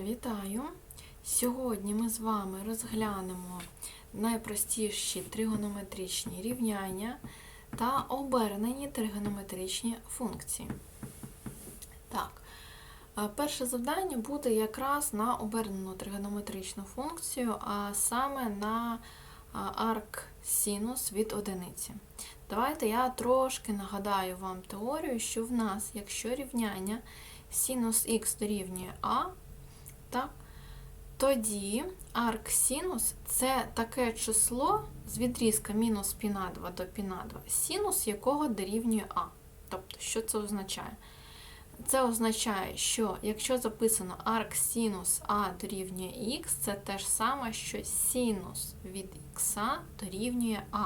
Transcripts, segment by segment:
Вітаю! Сьогодні ми з вами розглянемо найпростіші тригонометричні рівняння та обернені тригонометричні функції. Так, е, перше завдання буде якраз на обернену тригонометричну функцію, а саме на арк синус від одиниці. Давайте я трошки нагадаю вам теорію, що в нас, якщо рівняння синус х дорівнює а, так, тоді арксинус це таке число з відрізка мінус π2 до π2, синус якого дорівнює а. Тобто, що це означає? Це означає, що якщо записано арксинус а дорівнює х, це те ж саме, що синус від х дорівнює а.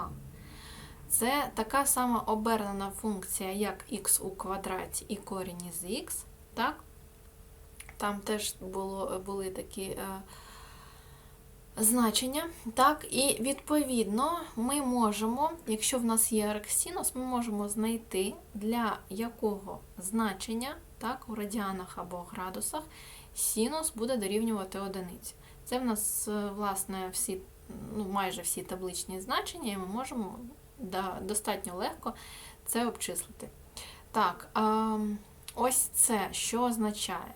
Це така сама обернена функція, як х у квадраті і корінь із х. Так? Там теж було, були такі е, значення. Так? І відповідно ми можемо, якщо в нас є арксінус, ми можемо знайти, для якого значення так, у радіанах або градусах синус буде дорівнювати одиниці. Це в нас, е, власне, всі, ну, майже всі табличні значення, і ми можемо да, достатньо легко це обчислити. Так, ось це що означає?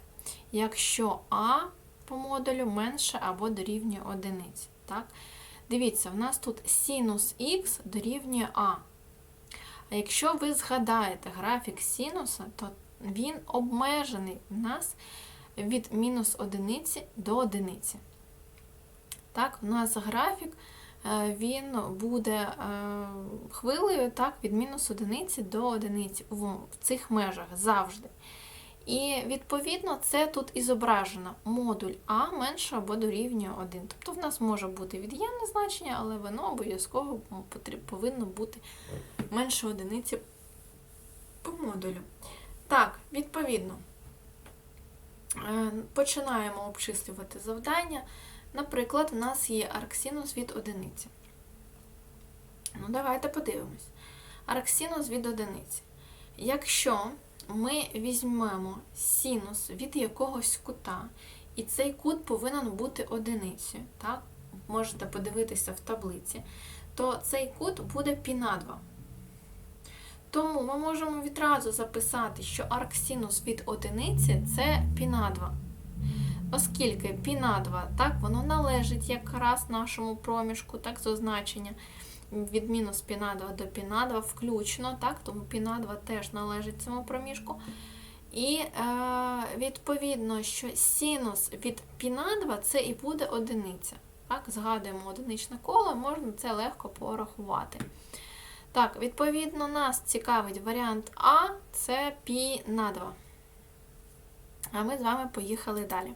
Якщо А по модулю менше або дорівнює одиниці. Так? Дивіться, в нас тут синус х дорівнює А. А якщо ви згадаєте графік синуса, то він обмежений в нас від мінус одиниці до одиниці. Так, у нас графік е, він буде е, хвилею так, від мінус одиниці до одиниці в цих межах завжди. І відповідно це тут і зображено модуль А менше або дорівнює 1. Тобто в нас може бути від'ємне значення, але воно обов'язково повинно бути менше одиниці по модулю. Так, відповідно, е, починаємо обчислювати завдання. Наприклад, у нас є арксинус від одиниці. Ну, давайте подивимось. Арксинус від одиниці. Якщо ми візьмемо синус від якогось кута, і цей кут повинен бути одиницею. Так? Можете подивитися в таблиці, то цей кут буде π на 2. Тому ми можемо відразу записати, що арксинус від одиниці це π на 2. Оскільки π на 2, так, воно належить якраз нашому проміжку, так, з означення від мінус піна 2 до піна 2 включно, так, тому піна 2 теж належить цьому проміжку. І е, відповідно, що синус від піна 2 це і буде одиниця. Так, Згадуємо одиничне коло, можна це легко порахувати. Так, відповідно, нас цікавить варіант А, це пі на 2. А ми з вами поїхали далі.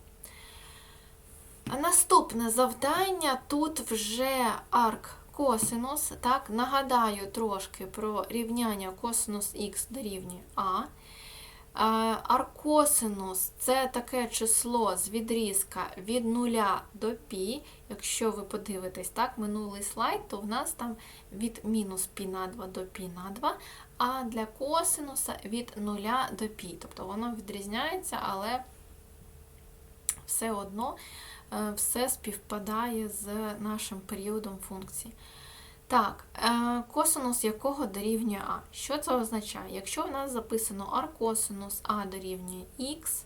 Наступне завдання тут вже арк косинус. Так, Нагадаю трошки про рівняння косинус х дорівнює А. Аркосинус це таке число з відрізка від 0 до π. Якщо ви подивитесь так, минулий слайд, то в нас там від мінус π на 2 до π на 2, а для косинуса від 0 до π. Тобто воно відрізняється, але все одно е, все співпадає з нашим періодом функції. Так, е, косинус якого дорівнює А. Що це означає? Якщо в нас записано аркосинус А дорівнює Х,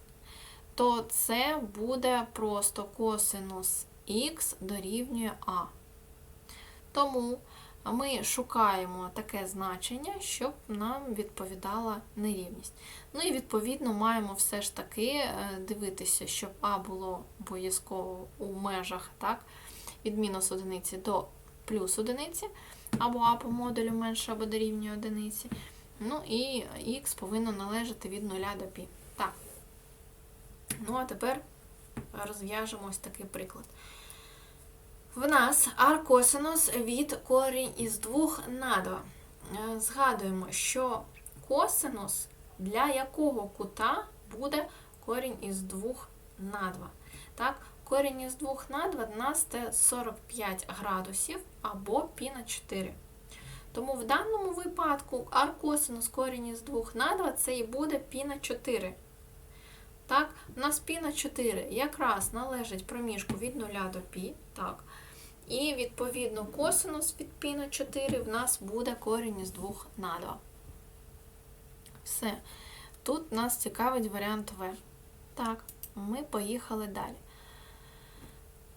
то це буде просто косинус Х дорівнює А. Тому ми шукаємо таке значення, щоб нам відповідала нерівність. Ну і відповідно маємо все ж таки е, дивитися, щоб А було обов'язково у межах так, від мінус одиниці до плюс одиниці, або А по модулю менше або дорівнює одиниці. Ну і х повинно належати від 0 до π. Так. Ну, а тепер розв'яжемо ось такий приклад. В нас аркосинус від корінь із 2 на 2. Е, згадуємо, що косинус для якого кута буде корінь із 2 на 2. Так, Корінь із 2 на 2 в нас це 45 градусів або π на 4. Тому в даному випадку аркосинус корінь із 2 на 2 це і буде π на 4. Так, у нас пі на 4 якраз належить проміжку від 0 до пі. Так. І відповідно косинус від пі на 4 в нас буде корінь із 2 на 2. Все. Тут нас цікавить варіант В. Так, ми поїхали далі.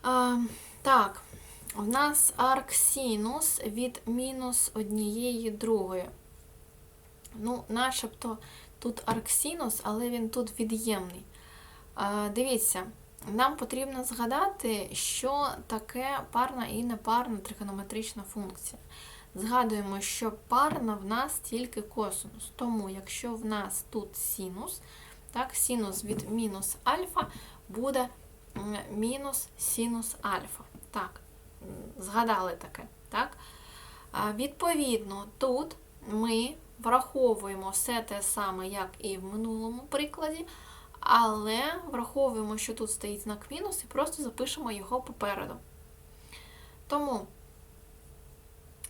А, так, у нас арксинус від мінус однієї другої. Ну, начебто тут арксинус, але він тут від'ємний. Дивіться, нам потрібно згадати, що таке парна і непарна тригонометрична функція. Згадуємо, що парна в нас тільки косинус. Тому, якщо в нас тут синус, так, синус від мінус альфа буде мінус синус альфа. Так, згадали таке. так? Відповідно, тут ми враховуємо все те саме, як і в минулому прикладі, але враховуємо, що тут стоїть знак мінус, і просто запишемо його попереду. Тому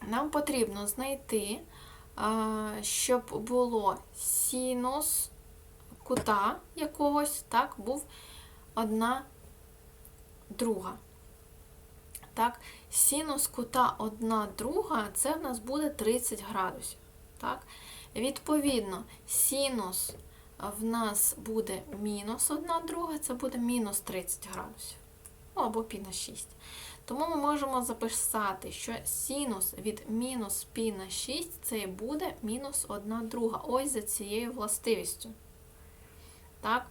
нам потрібно знайти, щоб було синус кута якогось, так, був одна друга. Так, Синус кута одна друга, це в нас буде 30 градусів. Так? Відповідно, синус в нас буде мінус 1 друга, це буде мінус 30 градусів. Ну, або пі на 6. Тому ми можемо записати, що синус від мінус пі на 6 це буде мінус 1 друга. Ось за цією властивістю. Так?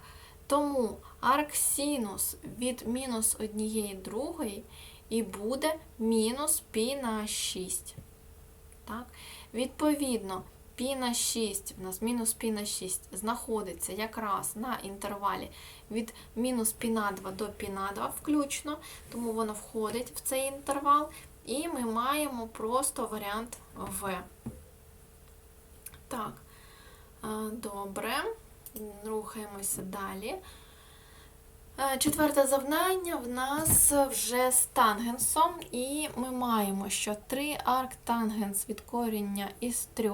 Тому арксинус від мінус однієї другої і буде мінус пі на 6. Так? Відповідно, пі на 6, у нас мінус пі на 6 знаходиться якраз на інтервалі від мінус пі на 2 до пі на 2 включно, тому воно входить в цей інтервал. І ми маємо просто варіант В. Так, добре, рухаємося далі. Е, четверте завдання в нас вже з тангенсом, і ми маємо, що 3 арктангенс від коріння із 3.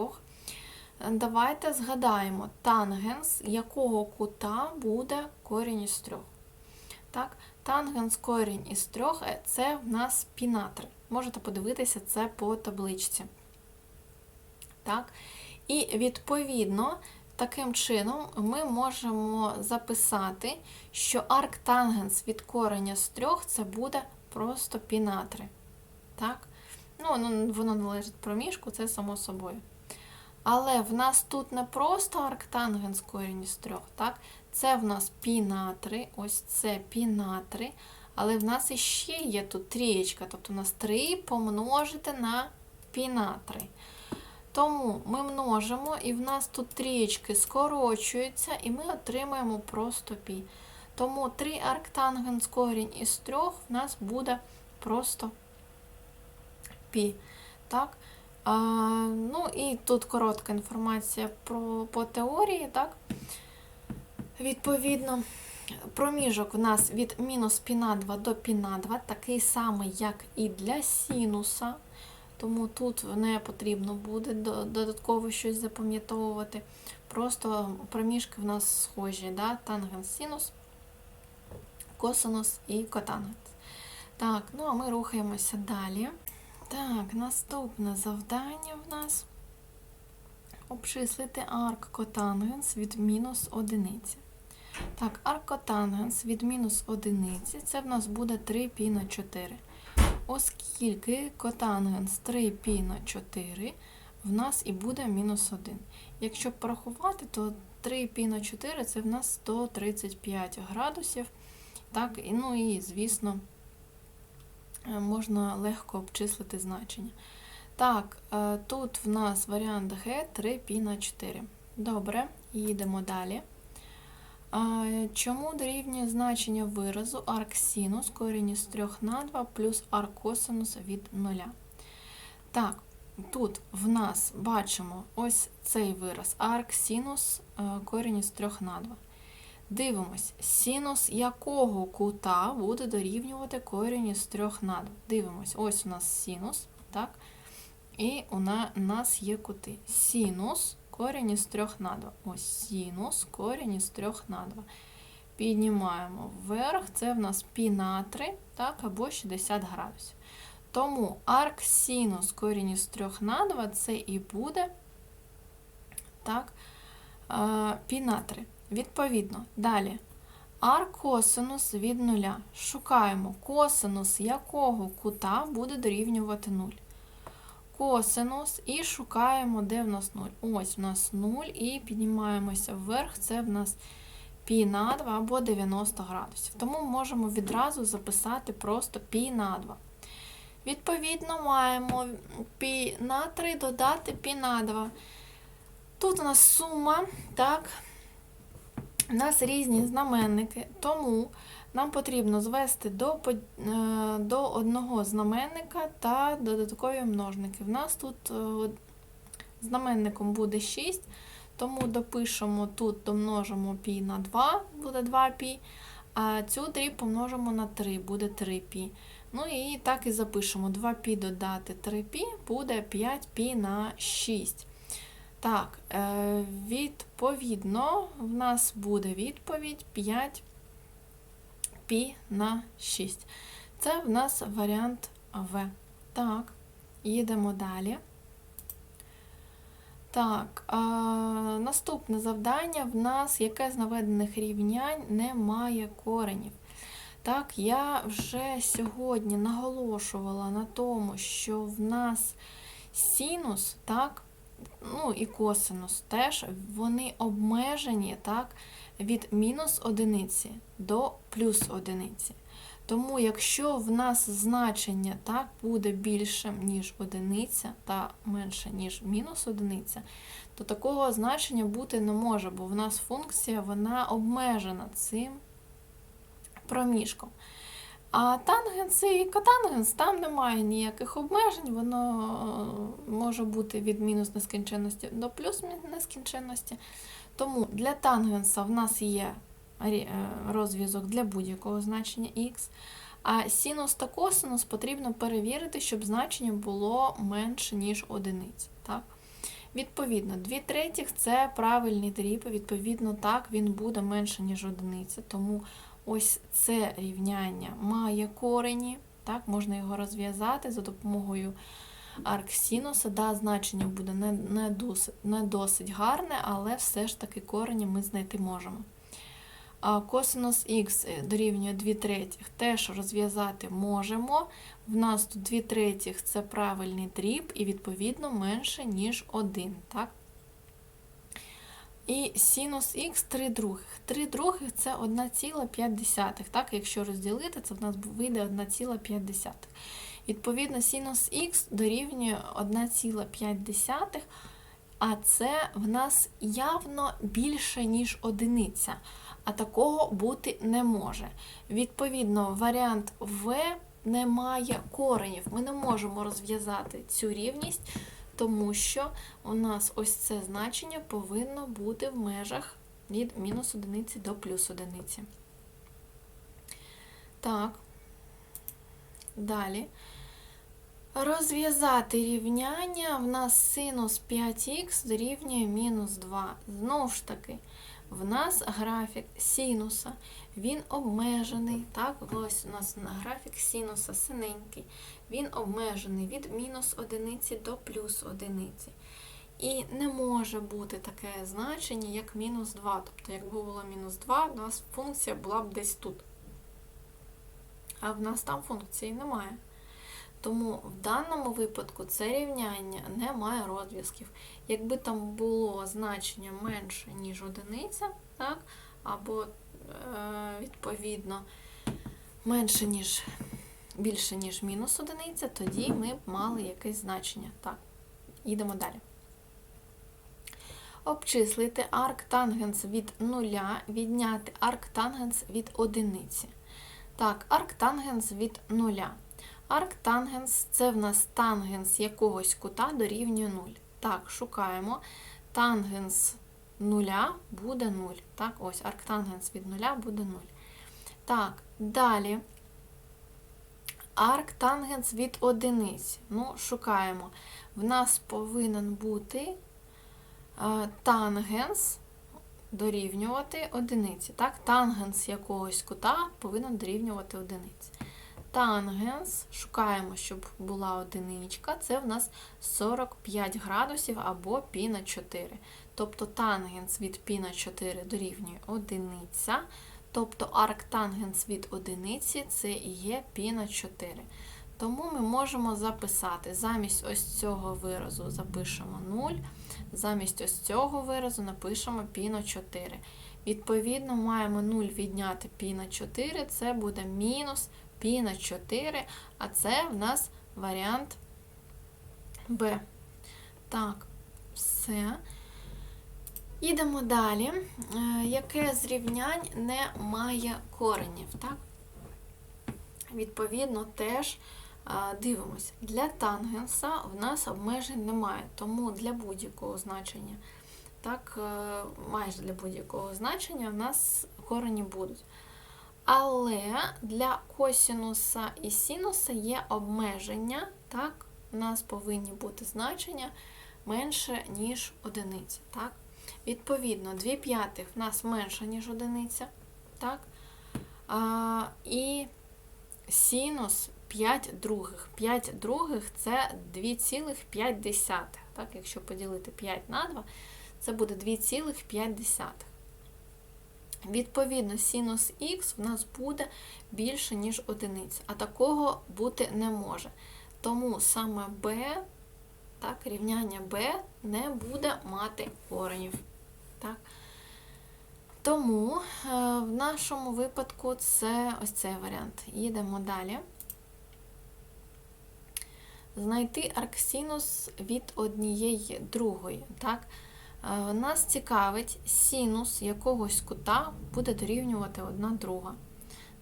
Давайте згадаємо тангенс, якого кута буде корінь із 3. Так, Тангенс корінь із 3 е, це в нас пінатри. Можете подивитися це по табличці. Так? І відповідно Таким чином, ми можемо записати, що арктангенс від кореня з трьох це буде просто пінатри. Так? Ну, Воно, воно належить проміжку, це само собою. Але в нас тут не просто арктангенс корінь з трьох, так? це в нас пінатри, ось це пінатри. Але в нас іще є тут трієчка, тобто у нас 3 помножити на пінатри. Тому ми множимо, і в нас тут трієчки скорочуються, і ми отримаємо просто пі. Тому 3 арктангенс корінь із 3 в нас буде просто пі. Так? А, Ну і тут коротка інформація про, по теорії. так? Відповідно, проміжок у нас від мінус пі на 2 до пі на 2, такий самий, як і для синуса. Тому тут не потрібно буде додатково щось запам'ятовувати. Просто проміжки в нас схожі, да? тангенс синус, косинус і котангенс. Так, ну а ми рухаємося далі. Так, наступне завдання в нас обчислити арк котангенс від мінус одиниці. Так, арк котангенс від мінус одиниці, це в нас буде 3 пі на 4 оскільки котангенс 3π на 4 в нас і буде мінус 1. Якщо порахувати, то 3π на 4 це в нас 135 градусів. Так, Ну і, звісно, е, можна легко обчислити значення. Так, е, тут в нас варіант Г 3π на 4. Добре, їдемо далі. Чому дорівнює значення виразу арксинус корінь із 3 на 2 плюс аркосинус від 0? Так, тут в нас бачимо ось цей вираз арксинус е, корінь із 3 на 2. Дивимось, синус якого кута буде дорівнювати корінь із 3 на 2. Дивимось, ось у нас синус, так? І у нас є кути. Синус корінь із 3 на 2. Ось синус корінь із 3 на 2. піднімаємо вверх, це в нас пі на 3, так, або 60 градусів. Тому арк синус корінь із 3 на 2 це і буде так, е, пі на 3. Відповідно, далі. Арк косинус від нуля. Шукаємо косинус якого кута буде дорівнювати 0. Косинус і шукаємо, де в нас 0. Ось в нас 0 і піднімаємося вверх, це в нас пі на 2 або 90 градусів. Тому можемо відразу записати просто пі на 2. Відповідно, маємо пі на 3 додати пі на 2. Тут у нас сума, так, у нас різні знаменники, тому нам потрібно звести до, е, до одного знаменника та додаткові множники. В нас тут е, знаменником буде 6, тому допишемо тут, домножимо пі на 2, буде 2 пі, а цю дріб помножимо на 3, буде 3 пі. Ну і так і запишемо 2 пі додати 3 пі, буде 5 пі на 6. Так, е, відповідно, в нас буде відповідь 5 пі на 6. Це в нас варіант В. Так, їдемо далі. Так, а, наступне завдання в нас, яке з наведених рівнянь не має коренів. Так, я вже сьогодні наголошувала на тому, що в нас синус, так, ну і косинус теж, вони обмежені так, від мінус одиниці до плюс одиниці. Тому, якщо в нас значення так, буде більшим, ніж одиниця, та менше, ніж мінус одиниця, то такого значення бути не може, бо в нас функція вона обмежена цим проміжком. А тангенс і котангенс, там немає ніяких обмежень, воно е, може бути від мінус нескінченності до плюс нескінченності. Тому для тангенса в нас є е, розв'язок для будь-якого значення х. А синус та косинус потрібно перевірити, щоб значення було менше, ніж одиниця. Так? Відповідно, 2 третіх це правильний дріб, відповідно, так, він буде менше, ніж одиниця. Тому ось це рівняння має корені, так, можна його розв'язати за допомогою арксінуса. Да, значення буде не, не, досить, не досить гарне, але все ж таки корені ми знайти можемо. А косинус х дорівнює 2 третіх теж розв'язати можемо. В нас тут 2 третіх це правильний дріб і відповідно менше, ніж 1. Так? І синус х 3 других. 3 других це 1,5. Так? Якщо розділити, це в нас вийде 1,5. Відповідно, синус х дорівнює 1,5, а це в нас явно більше, ніж одиниця. А такого бути не може. Відповідно, варіант В не має коренів. Ми не можемо розв'язати цю рівність, тому що у нас ось це значення повинно бути в межах від мінус одиниці до плюс одиниці. Так. Далі. Розв'язати рівняння в нас синус 5х дорівнює мінус 2. Знову ж таки, в нас графік синуса, він обмежений. Так, ось у нас графік синуса синенький. Він обмежений від мінус одиниці до плюс одиниці. І не може бути таке значення, як мінус 2. Тобто, якби було мінус 2, у нас функція була б десь тут. А в нас там функції немає. Тому в даному випадку це рівняння не має розв'язків. Якби там було значення менше, ніж одиниця, так, або е, відповідно менше, ніж більше, ніж мінус одиниця, тоді ми б мали якесь значення. Так, їдемо далі. Обчислити арктангенс від нуля, відняти арктангенс від одиниці. Так, арктангенс від нуля. Арктангенс це в нас тангенс якогось кута дорівнює 0. Так, шукаємо. Тангенс нуля буде 0. Так, ось арктангенс від нуля буде 0. Так, далі. Арктангенс від одиниці. Ну, шукаємо. В нас повинен бути е, тангенс дорівнювати одиниці. Так? Тангенс якогось кута повинен дорівнювати одиниці. Тангенс, шукаємо, щоб була одиничка, це в нас 45 градусів або пі на 4. Тобто тангенс від пі на 4 дорівнює одиниця. Тобто арктангенс від одиниці це і є пі на 4. Тому ми можемо записати замість ось цього виразу запишемо 0, замість ось цього виразу напишемо пі на 4. Відповідно, маємо 0 відняти пі на 4, це буде мінус пі на 4, а це в нас варіант Б. Так, все. Ідемо далі. Е, Яке з рівнянь не має коренів? Так? Відповідно, теж е, дивимося. Для тангенса в нас обмежень немає, тому для будь-якого значення, так, е, майже для будь-якого значення в нас корені будуть. Але для косінуса і синуса є обмеження, так, у нас повинні бути значення менше, ніж одиниця. Так? Відповідно, 2 п'ятих в нас менше, ніж одиниця. Так? А, і синус 5 других. 5 других це 2,5. Так? Якщо поділити 5 на 2, це буде 2,5. Відповідно, синус х в нас буде більше, ніж одиниця, а такого бути не може. Тому саме b, так, рівняння b не буде мати коренів. Так. Тому е, в нашому випадку це ось цей варіант. Їдемо далі. Знайти арксинус від однієї другої. Так? Е, Нас цікавить синус якогось кута буде дорівнювати одна друга.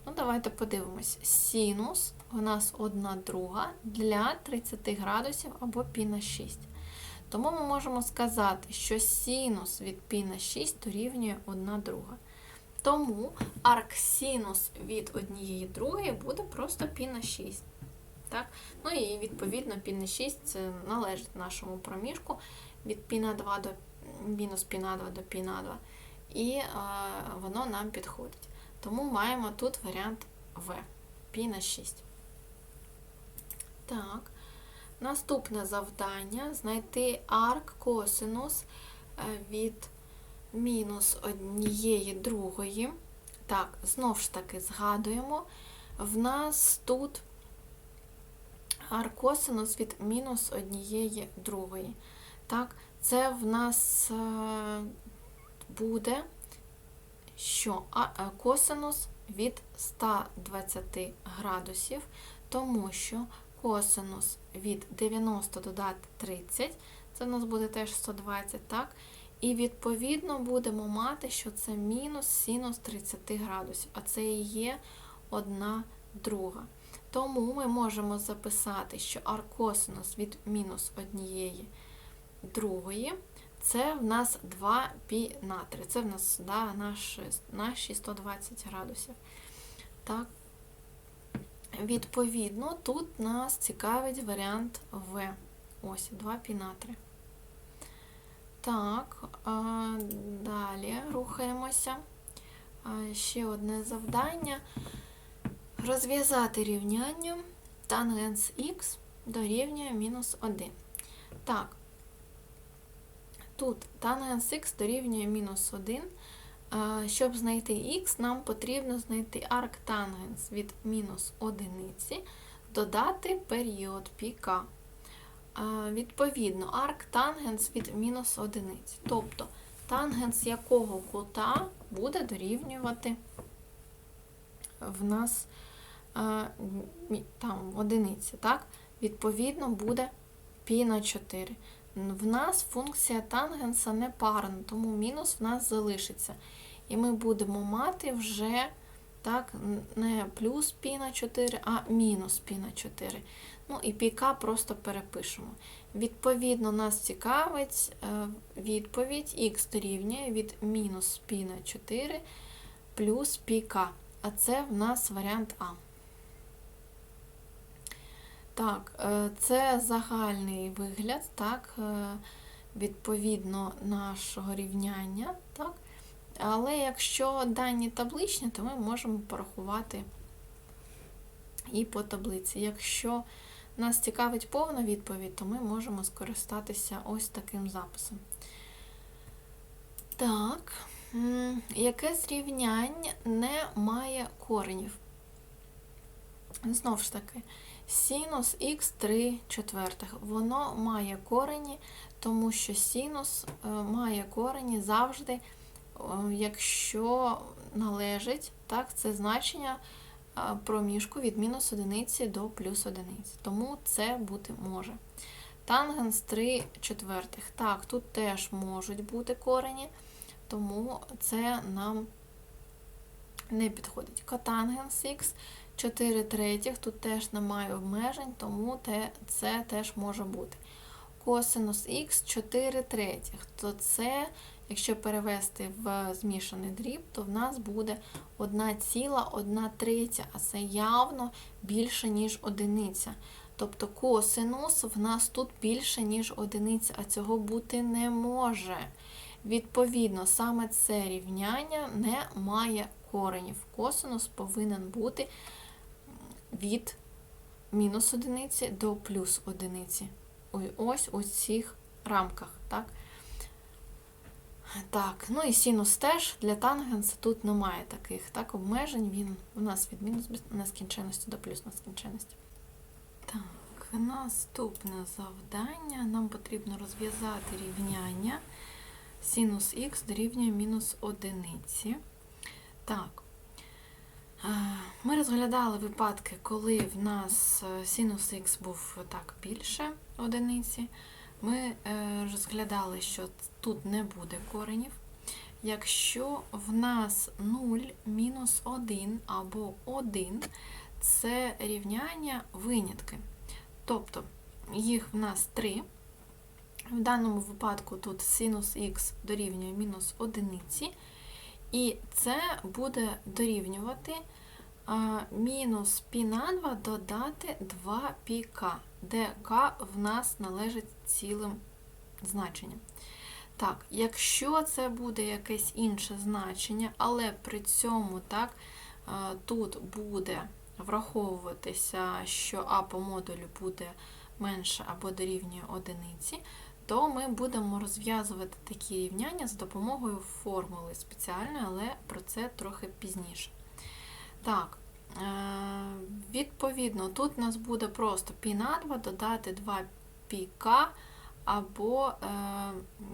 Ну, Давайте подивимось. Синус у нас одна друга для 30 градусів або пі на 6. Тому ми можемо сказати, що синус від пі на 6 дорівнює 1 друга. Тому арксинус від однієї другої буде просто пі на 6. Так? Ну і відповідно пі на 6 це належить нашому проміжку від пі на 2 до мінус на 2 до пі на 2. І е, воно нам підходить. Тому маємо тут варіант В. Пі на 6. Так. Наступне завдання знайти арк косинус від мінус однієї другої. Так, знов ж таки згадуємо. В нас тут арк косинус від мінус однієї другої. Так, це в нас буде що косинус від 120 градусів, тому що косинус від 90 додати 30, це в нас буде теж 120, так? І відповідно будемо мати, що це мінус синус 30 градусів, а це і є одна друга. Тому ми можемо записати, що аркосинус від мінус однієї другої, це в нас 2 пі на 3. Це в нас да, наші, наші 120 градусів. Так. Відповідно, тут нас цікавить варіант В. Ось 2 пі на 3. Так, далі рухаємося. Ще одне завдання. Розв'язати рівняння тангенс х дорівнює мінус 1. Так, тут тангенс х дорівнює мінус 1. Щоб знайти х, нам потрібно знайти арктангенс від мінус 1, додати період піка. Відповідно, арктангенс від мінус 1. Тобто тангенс якого кута буде дорівнювати в нас там одиниці. Так? Відповідно, буде пі на 4. В нас функція тангенса не парна, тому мінус в нас залишиться. І ми будемо мати вже так, не плюс пі на 4, а мінус пі на 4. Ну і піка просто перепишемо. Відповідно, нас цікавить е, відповідь х дорівнює від мінус пі на 4 плюс піка. А це в нас варіант А. Так, е, це загальний вигляд, так, е, відповідно нашого рівняння. Так. Але якщо дані табличні, то ми можемо порахувати і по таблиці. Якщо нас цікавить повна відповідь, то ми можемо скористатися ось таким записом. Так, яке з не має коренів? Знову ж таки, синус х 3 четвертих. Воно має корені, тому що синус е, має корені завжди, е, якщо належить, так, це значення е, проміжку від мінус одиниці до плюс одиниці. Тому це бути може. Тангенс 3 четвертих. Так, тут теж можуть бути корені, тому це нам не підходить. Котангенс х 4 третіх, тут теж немає обмежень, тому це теж може бути. Косинус х 4 третіх, то це, якщо перевести в змішаний дріб, то в нас буде 1,1 третя, а це явно більше, ніж одиниця. Тобто косинус в нас тут більше, ніж одиниця, а цього бути не може. Відповідно, саме це рівняння не має коренів. Косинус повинен бути від мінус одиниці до плюс одиниці. Ось у цих рамках. Так, так, ну і синус теж для тангенса тут немає таких так, обмежень. Він у нас від мінус нескінченності до плюс нескінченності. Так, наступне завдання. Нам потрібно розв'язати рівняння синус х дорівнює мінус одиниці. Так, ми розглядали випадки, коли в нас е, синус х був так більше одиниці. Ми е, розглядали, що тут не буде коренів. Якщо в нас 0, мінус 1 або 1, це рівняння винятки. Тобто їх в нас 3. В даному випадку тут синус х дорівнює мінус одиниці, і це буде дорівнювати мінус π на 2 додати 2 πk, де k в нас належить цілим значенням. Так, якщо це буде якесь інше значення, але при цьому так, тут буде враховуватися, що а по модулю буде менше або дорівнює одиниці, то ми будемо розв'язувати такі рівняння за допомогою формули спеціальної, але про це трохи пізніше. Так, е, відповідно, тут у нас буде просто пі на 2 додати 2 піка або е,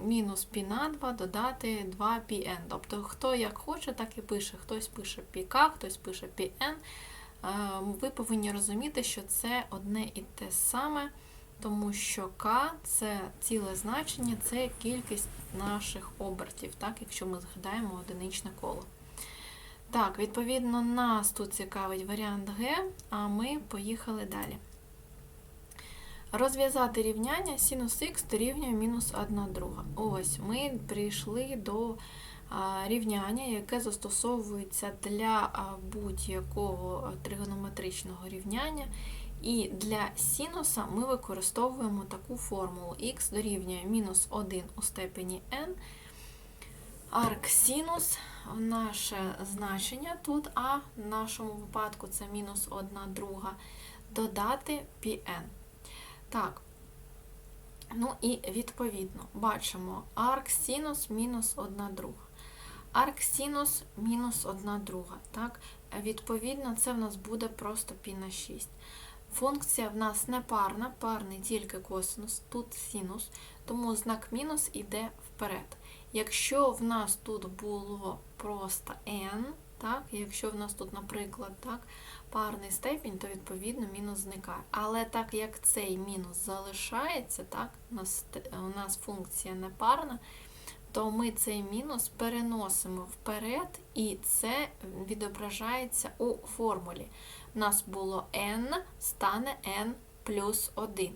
мінус пі на 2 додати 2 пін. Тобто, хто як хоче, так і пише. Хтось пише піка, хтось пише пін. Е, ви повинні розуміти, що це одне і те саме, тому що К це ціле значення, це кількість наших обертів, так, якщо ми згадаємо одиничне коло. Так, відповідно, нас тут цікавить варіант Г, а ми поїхали далі. Розв'язати рівняння синус х дорівнює мінус 1 друга. Ось ми прийшли до рівняння, яке застосовується для будь-якого тригонометричного рівняння. І для синуса ми використовуємо таку формулу х дорівнює мінус 1 у степені n. Арксинус, наше значення тут, а в нашому випадку це мінус 1 друга, додати πn. Так, ну і відповідно бачимо арксинус мінус 1 друга. Арксинус мінус 1 друга. Так, Відповідно, це в нас буде просто π на 6. Функція в нас не парна, парний тільки косинус, тут синус, тому знак мінус йде вперед. Якщо в нас тут було просто n, так, якщо в нас тут, наприклад, так, парний степінь, то відповідно мінус зникає. Але так як цей мінус залишається, так, у нас, у нас функція не парна, то ми цей мінус переносимо вперед, і це відображається у формулі у нас було n, стане n плюс 1.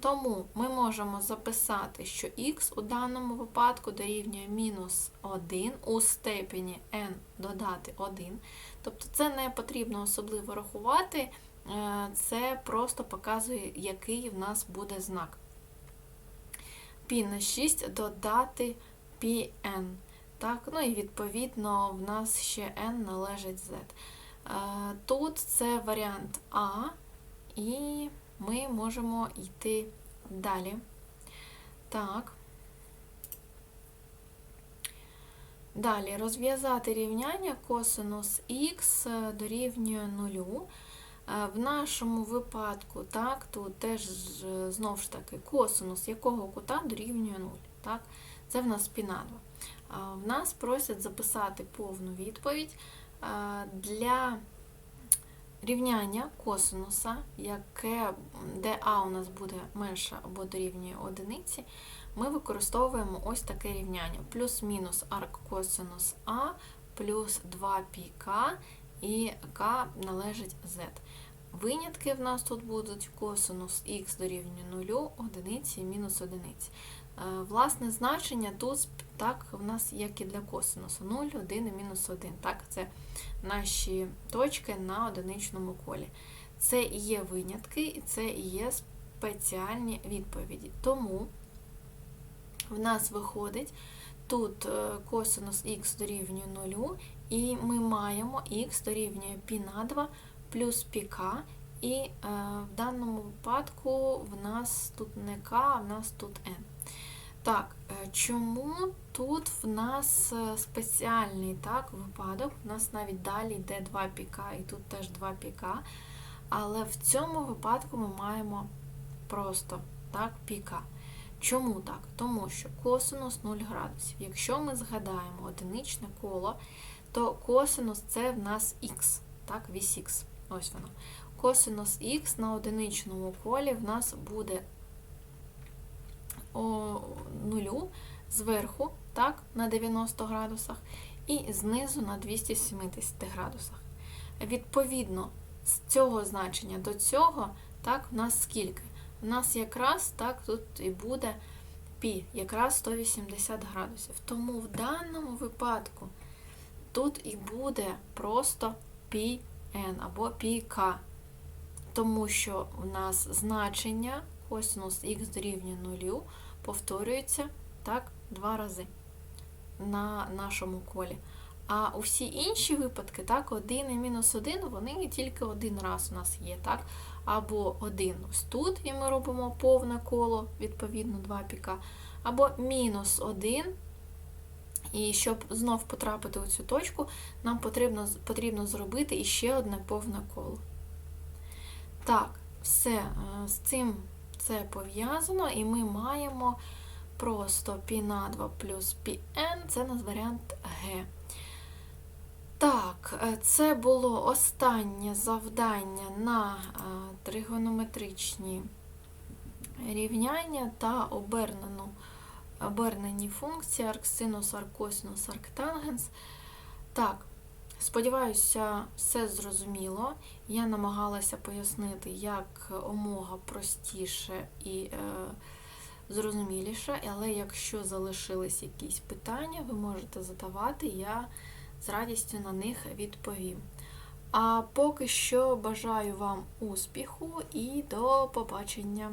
Тому ми можемо записати, що х у даному випадку дорівнює мінус 1 у степені n додати 1. Тобто це не потрібно особливо рахувати, е, це просто показує, який в нас буде знак. π на 6 додати πn. Так, ну і відповідно в нас ще n належить z. Е, Тут це варіант А, і ми можемо йти далі. Так. Далі розв'язати рівняння косинус х дорівнює 0. Е, В нашому випадку, так, тут теж знову ж таки косинус якого кута дорівнює 0. Так? Це в нас пі на 2. В нас просять записати повну відповідь для рівняння косинуса, яке, де а у нас буде менше або дорівнює одиниці, ми використовуємо ось таке рівняння. Плюс-мінус арк косинус А плюс 2πk і k належить z. Винятки в нас тут будуть косинус х дорівнює 0, одиниці і мінус одиниці. Е, Власне значення тут так в нас як і для косинусу 0, 1 і мінус 1. Так, це наші точки на одиничному колі. Це і є винятки, і це і є спеціальні відповіді. Тому в нас виходить тут е, косинус х дорівнює 0, і ми маємо х дорівнює π на 2 плюс πk, і е, в даному випадку в нас тут не k, а в нас тут n. Так, е, чому тут в нас е, спеціальний так, випадок? У нас навіть далі йде 2 піка і тут теж 2 піка. Але в цьому випадку ми маємо просто так, піка. Чому так? Тому що косинус 0 градусів. Якщо ми згадаємо одиничне коло, то косинус це в нас х, так, вісь х. Ось воно. Косинус х на одиничному колі в нас буде нулю зверху, так, на 90 градусах, і знизу на 270 градусах. Відповідно, з цього значення до цього, так, в нас скільки? У нас якраз так тут і буде пі, якраз 180 градусів. Тому в даному випадку тут і буде просто πn або πk, тому що у нас значення косинус х дорівнює 0 повторюється так, два рази на нашому колі. А усі інші випадки, так, 1 і мінус 1, вони тільки один раз у нас є, так? Або один ось тут, і ми робимо повне коло, відповідно, 2 піка, або мінус 1. І щоб знов потрапити у цю точку, нам потрібно, потрібно зробити іще одне повне коло. Так, все, е, з цим це пов'язано, і ми маємо просто π на 2 плюс πn, це у нас варіант Г. Так, е, це було останнє завдання на е, тригонометричні рівняння та обернену, обернені функції арксинус, аркосинус, арктангенс. Так, сподіваюся, все зрозуміло. Я намагалася пояснити, як омога простіше і е, зрозуміліше, але якщо залишились якісь питання, ви можете задавати, я з радістю на них відповім. А поки що бажаю вам успіху і до побачення!